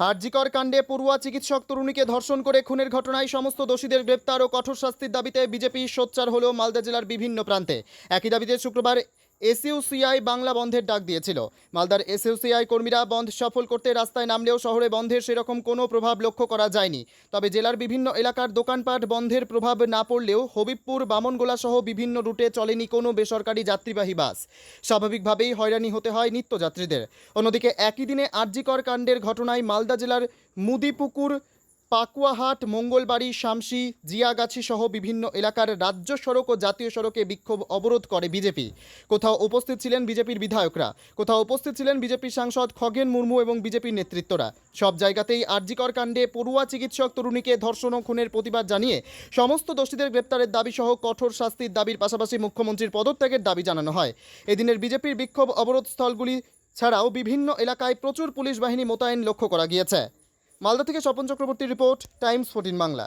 আরজিকর কাণ্ডে পড়ুয়া চিকিৎসক তরুণীকে ধর্ষণ করে খুনের ঘটনায় সমস্ত দোষীদের গ্রেপ্তার ও কঠোর শাস্তির দাবিতে বিজেপি সোচ্চার হল মালদা জেলার বিভিন্ন প্রান্তে। একই দাবিতে শুক্রবার এসইউসিআই বাংলা বন্ধের ডাক দিয়েছিল। মালদার এসইউসিআই কর্মীরা বন্ধ সফল করতে রাস্তায় নামলেও শহরে বন্ধের সেরকম কোনো প্রভাব লক্ষ্য করা যায়নি। তবে জেলার বিভিন্ন এলাকার দোকানপাট বন্ধের প্রভাব না পড়লেও হবিবপুর, বামনগোলা সহ বিভিন্ন রুটে চলেনি কোনো বেসরকারি যাত্রীবাহী বাস। স্বাভাবিকভাবেই হয়রানি হতে হয় নিত্যযাত্রীদের। অন্যদিকে একই দিনে আরজিকর কাণ্ডের ঘটনায় মালদা জেলার মুদিপুকুর পাকুয়াহাট, মঙ্গলবাড়ি, শামসি, জিয়াগাছি সহ বিভিন্ন এলাকার রাজ্য সড়ক ও জাতীয় সড়কে বিক্ষোভ অবরোধ করে বিজেপি। কোথাও উপস্থিত ছিলেন বিজেপির বিধায়করা, কোথাও উপস্থিত ছিলেন বিজেপির সাংসদ খগেন মুর্মু এবং বিজেপির নেতৃত্বরা। সব জায়গাতেই আরজিকর কাণ্ডে পড়ুয়া চিকিৎসক তরুণীকে ধর্ষণ ও খুনের প্রতিবাদ জানিয়ে সমস্ত দোষীদের গ্রেপ্তারের দাবি সহ কঠোর শাস্তির দাবির পাশাপাশি মুখ্যমন্ত্রীর পদত্যাগের দাবি জানানো হয়। এদিনের বিজেপির বিক্ষোভ অবরোধ স্থলগুলি ছাড়াও বিভিন্ন এলাকায় প্রচুর পুলিশ বাহিনী মোতায়েন লক্ষ্য করা গিয়েছে। মালদা থেকে স্বপন চক্রবর্তীর রিপোর্ট টাইমস ফোর্টিন বাংলা।